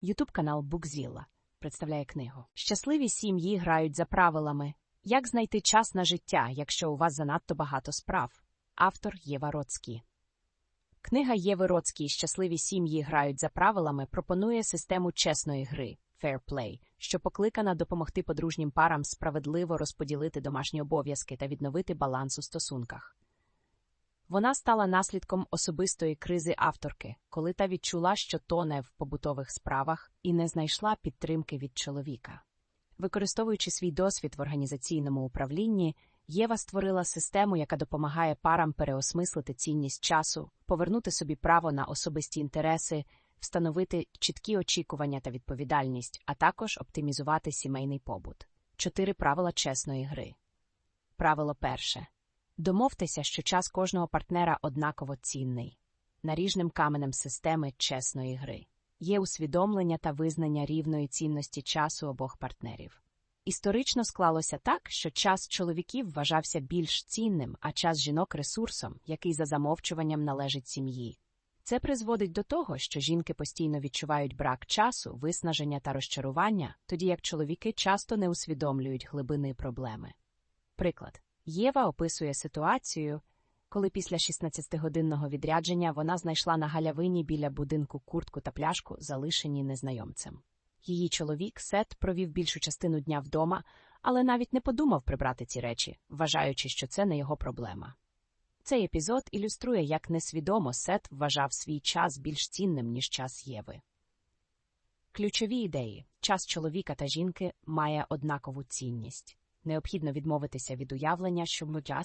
Ютуб канал Букзіла представляє книгу. Щасливі сім'ї грають за правилами. Як знайти час на життя, якщо у вас занадто багато справ? Автор Єва Роцькі. Книга Єви Роцькій Щасливі сім'ї грають за правилами пропонує систему чесної гри Fair Play, що покликана допомогти подружнім парам справедливо розподілити домашні обов'язки та відновити баланс у стосунках. Вона стала наслідком особистої кризи авторки, коли та відчула, що тоне в побутових справах і не знайшла підтримки від чоловіка. Використовуючи свій досвід в організаційному управлінні, Єва створила систему, яка допомагає парам переосмислити цінність часу, повернути собі право на особисті інтереси, встановити чіткі очікування та відповідальність, а також оптимізувати сімейний побут. Чотири правила чесної гри. Правило перше. Домовтеся, що час кожного партнера однаково цінний. Наріжним каменем системи чесної гри є усвідомлення та визнання рівної цінності часу обох партнерів. Історично склалося так, що час чоловіків вважався більш цінним, а час жінок ресурсом, який за замовчуванням належить сім'ї. Це призводить до того, що жінки постійно відчувають брак часу, виснаження та розчарування, тоді як чоловіки часто не усвідомлюють глибини проблеми. Приклад. Єва описує ситуацію, коли після 16-годинного відрядження вона знайшла на галявині біля будинку куртку та пляшку, залишені незнайомцем. Її чоловік Сет провів більшу частину дня вдома, але навіть не подумав прибрати ці речі, вважаючи, що це не його проблема. Цей епізод ілюструє, як несвідомо Сет вважав свій час більш цінним, ніж час Єви. Ключові ідеї час чоловіка та жінки має однакову цінність. Необхідно відмовитися від уявлення,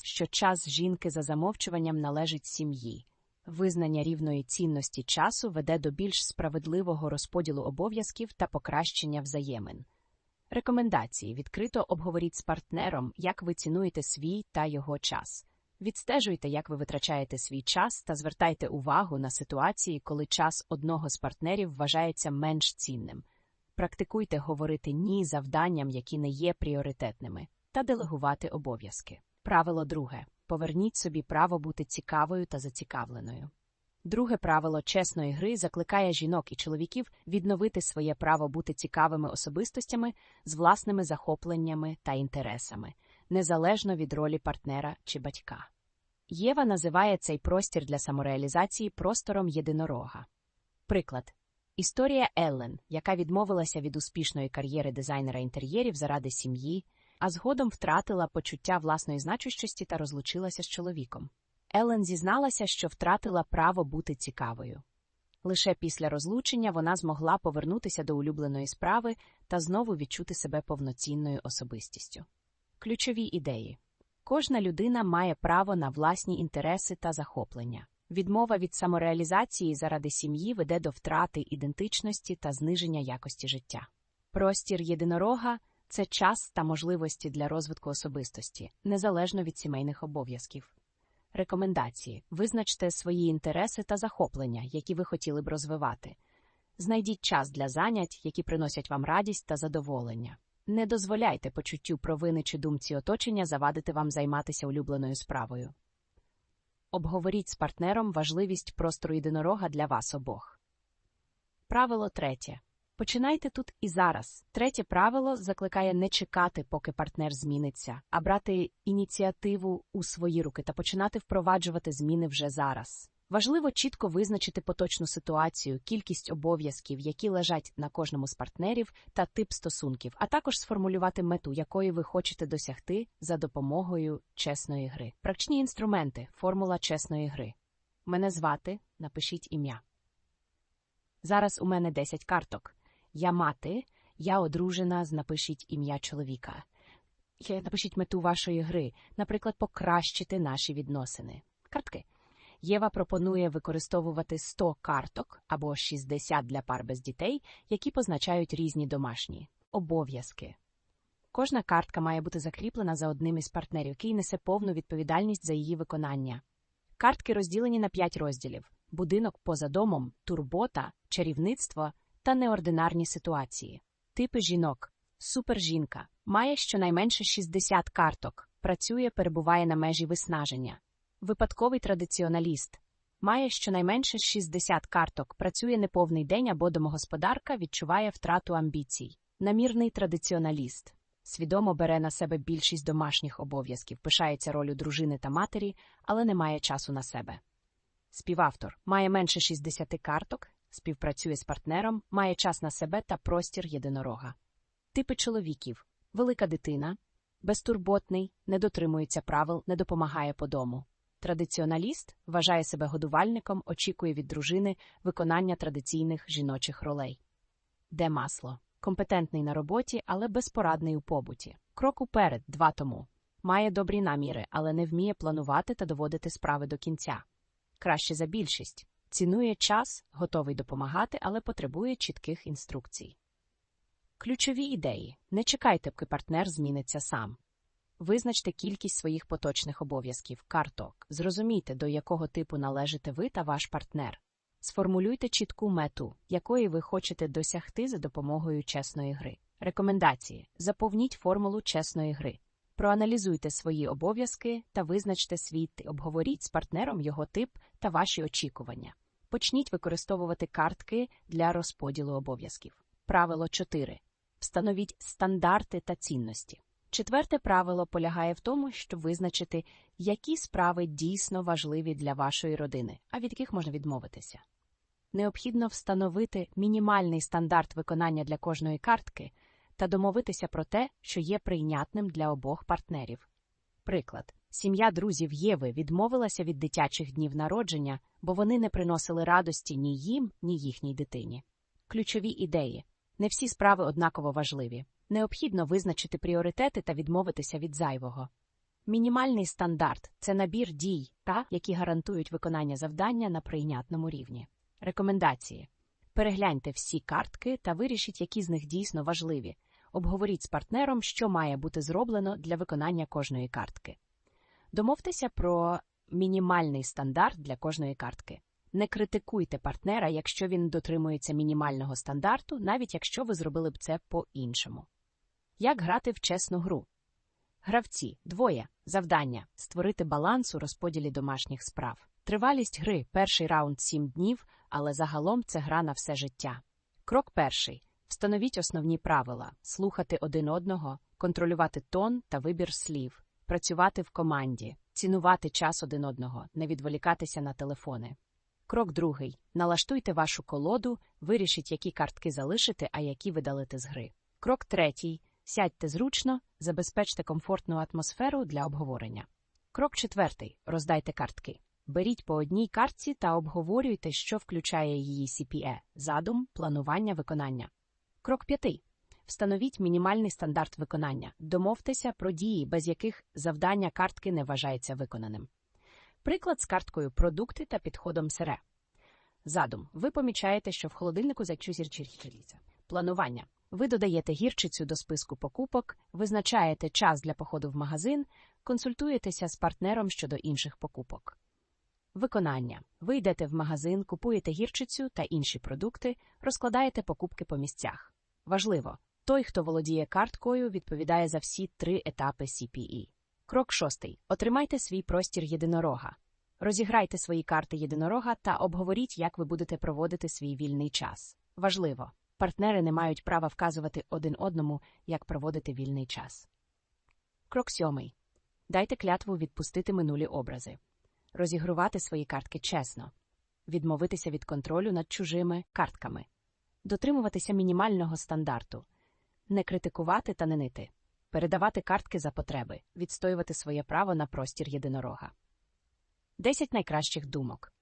що час жінки за замовчуванням належить сім'ї. Визнання рівної цінності часу веде до більш справедливого розподілу обов'язків та покращення взаємин. Рекомендації відкрито обговоріть з партнером, як ви цінуєте свій та його час. Відстежуйте, як ви витрачаєте свій час, та звертайте увагу на ситуації, коли час одного з партнерів вважається менш цінним. Практикуйте говорити ні завданням, які не є пріоритетними, та делегувати обов'язки. Правило друге поверніть собі право бути цікавою та зацікавленою. Друге правило чесної гри закликає жінок і чоловіків відновити своє право бути цікавими особистостями з власними захопленнями та інтересами, незалежно від ролі партнера чи батька. Єва називає цей простір для самореалізації простором єдинорога. Приклад історія Еллен, яка відмовилася від успішної кар'єри дизайнера інтер'єрів заради сім'ї, а згодом втратила почуття власної значущості та розлучилася з чоловіком. Еллен зізналася, що втратила право бути цікавою. Лише після розлучення вона змогла повернутися до улюбленої справи та знову відчути себе повноцінною особистістю. Ключові ідеї кожна людина має право на власні інтереси та захоплення. Відмова від самореалізації заради сім'ї веде до втрати ідентичності та зниження якості життя. Простір єдинорога це час та можливості для розвитку особистості, незалежно від сімейних обов'язків. Рекомендації визначте свої інтереси та захоплення, які ви хотіли б розвивати. Знайдіть час для занять, які приносять вам радість та задоволення. Не дозволяйте почуттю провини чи думці оточення завадити вам займатися улюбленою справою. Обговоріть з партнером важливість простору єдинорога для вас обох. Правило третє. Починайте тут і зараз. Третє правило закликає не чекати, поки партнер зміниться, а брати ініціативу у свої руки та починати впроваджувати зміни вже зараз. Важливо чітко визначити поточну ситуацію, кількість обов'язків, які лежать на кожному з партнерів, та тип стосунків, а також сформулювати мету, якої ви хочете досягти за допомогою чесної гри. Практичні інструменти, формула чесної гри. Мене звати, напишіть ім'я. Зараз у мене 10 карток. Я мати, я одружена, напишіть ім'я чоловіка. Напишіть мету вашої гри, наприклад, покращити наші відносини. Картки. Єва пропонує використовувати 100 карток або 60 для пар без дітей, які позначають різні домашні обов'язки. Кожна картка має бути закріплена за одним із партнерів, який несе повну відповідальність за її виконання. Картки розділені на 5 розділів: будинок поза домом, турбота, чарівництво та неординарні ситуації. Типи жінок. Супержінка має щонайменше 60 карток, працює, перебуває на межі виснаження. Випадковий традиціоналіст Має щонайменше 60 карток, працює неповний день або домогосподарка відчуває втрату амбіцій. Намірний традиціоналіст. Свідомо бере на себе більшість домашніх обов'язків, пишається ролю дружини та матері, але не має часу на себе. Співавтор має менше 60 карток, співпрацює з партнером, має час на себе та простір єдинорога. Типи чоловіків велика дитина, безтурботний, не дотримується правил, не допомагає по дому. Традиціоналіст вважає себе годувальником, очікує від дружини виконання традиційних жіночих ролей. Де масло? Компетентний на роботі, але безпорадний у побуті. Крок уперед, два тому. Має добрі наміри, але не вміє планувати та доводити справи до кінця. Краще за більшість. Цінує час, готовий допомагати, але потребує чітких інструкцій. Ключові ідеї. Не чекайте, поки партнер зміниться сам. Визначте кількість своїх поточних обов'язків, карток. Зрозумійте, до якого типу належите ви та ваш партнер. Сформулюйте чітку мету, якої ви хочете досягти за допомогою чесної гри. Рекомендації: заповніть формулу чесної гри. Проаналізуйте свої обов'язки та визначте свій обговоріть з партнером його тип та ваші очікування. Почніть використовувати картки для розподілу обов'язків. Правило 4. Встановіть стандарти та цінності. Четверте правило полягає в тому, щоб визначити, які справи дійсно важливі для вашої родини, а від яких можна відмовитися. Необхідно встановити мінімальний стандарт виконання для кожної картки та домовитися про те, що є прийнятним для обох партнерів. Приклад, сім'я друзів Єви відмовилася від дитячих днів народження, бо вони не приносили радості ні їм, ні їхній дитині. Ключові ідеї не всі справи однаково важливі. Необхідно визначити пріоритети та відмовитися від зайвого. Мінімальний стандарт це набір дій, та, які гарантують виконання завдання на прийнятному рівні. Рекомендації перегляньте всі картки та вирішіть, які з них дійсно важливі. Обговоріть з партнером, що має бути зроблено для виконання кожної картки. Домовтеся про мінімальний стандарт для кожної картки. Не критикуйте партнера, якщо він дотримується мінімального стандарту, навіть якщо ви зробили б це по-іншому. Як грати в чесну гру? Гравці двоє. Завдання створити баланс у розподілі домашніх справ. Тривалість гри перший раунд сім днів, але загалом це гра на все життя. Крок перший встановіть основні правила: слухати один одного, контролювати тон та вибір слів, працювати в команді, цінувати час один одного, не відволікатися на телефони. Крок другий налаштуйте вашу колоду, вирішіть, які картки залишити, а які видалити з гри. Крок третій сядьте зручно, забезпечте комфортну атмосферу для обговорення. Крок четвертий роздайте картки. Беріть по одній картці та обговорюйте, що включає її CPE – задум, планування виконання. Крок п'ятий. Встановіть мінімальний стандарт виконання. Домовтеся про дії, без яких завдання картки не вважається виконаним. Приклад з карткою продукти та підходом сире. Задум. Ви помічаєте, що в холодильнику закчузірчірчиться. Планування. Ви додаєте гірчицю до списку покупок, визначаєте час для походу в магазин, консультуєтеся з партнером щодо інших покупок. Виконання. Ви йдете в магазин, купуєте гірчицю та інші продукти, розкладаєте покупки по місцях. Важливо, той, хто володіє карткою, відповідає за всі три етапи CPE. Крок шостий. Отримайте свій простір єдинорога. Розіграйте свої карти єдинорога та обговоріть, як ви будете проводити свій вільний час. Важливо, партнери не мають права вказувати один одному, як проводити вільний час. Крок сьомий. Дайте клятву відпустити минулі образи розігрувати свої картки чесно, відмовитися від контролю над чужими картками, дотримуватися мінімального стандарту, не критикувати та не нити, передавати картки за потреби, відстоювати своє право на простір єдинорога. 10 найкращих думок.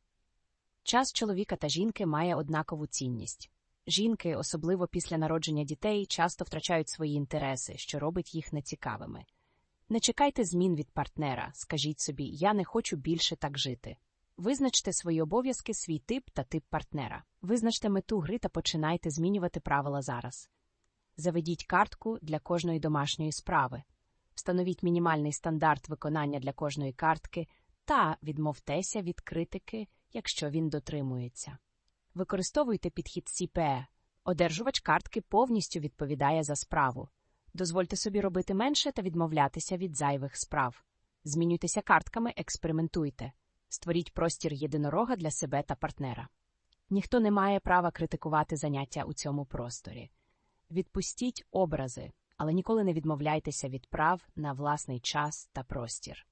Час чоловіка та жінки має однакову цінність. Жінки, особливо після народження дітей, часто втрачають свої інтереси, що робить їх нецікавими. Не чекайте змін від партнера, скажіть собі, я не хочу більше так жити. Визначте свої обов'язки, свій тип та тип партнера. Визначте мету гри та починайте змінювати правила зараз. Заведіть картку для кожної домашньої справи. Встановіть мінімальний стандарт виконання для кожної картки та відмовтеся від критики, якщо він дотримується. Використовуйте підхід CPE. Одержувач картки повністю відповідає за справу. Дозвольте собі робити менше та відмовлятися від зайвих справ. Змінюйтеся картками, експериментуйте. Створіть простір єдинорога для себе та партнера. Ніхто не має права критикувати заняття у цьому просторі. Відпустіть образи, але ніколи не відмовляйтеся від прав на власний час та простір.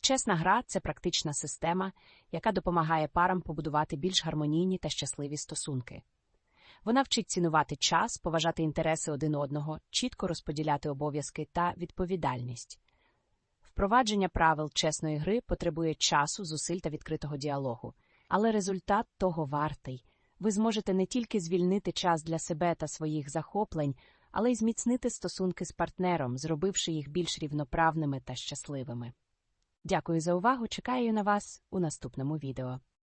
Чесна гра це практична система, яка допомагає парам побудувати більш гармонійні та щасливі стосунки. Вона вчить цінувати час, поважати інтереси один одного, чітко розподіляти обов'язки та відповідальність. Впровадження правил чесної гри потребує часу, зусиль та відкритого діалогу, але результат того вартий. Ви зможете не тільки звільнити час для себе та своїх захоплень, але й зміцнити стосунки з партнером, зробивши їх більш рівноправними та щасливими. Дякую за увагу. Чекаю на вас у наступному відео.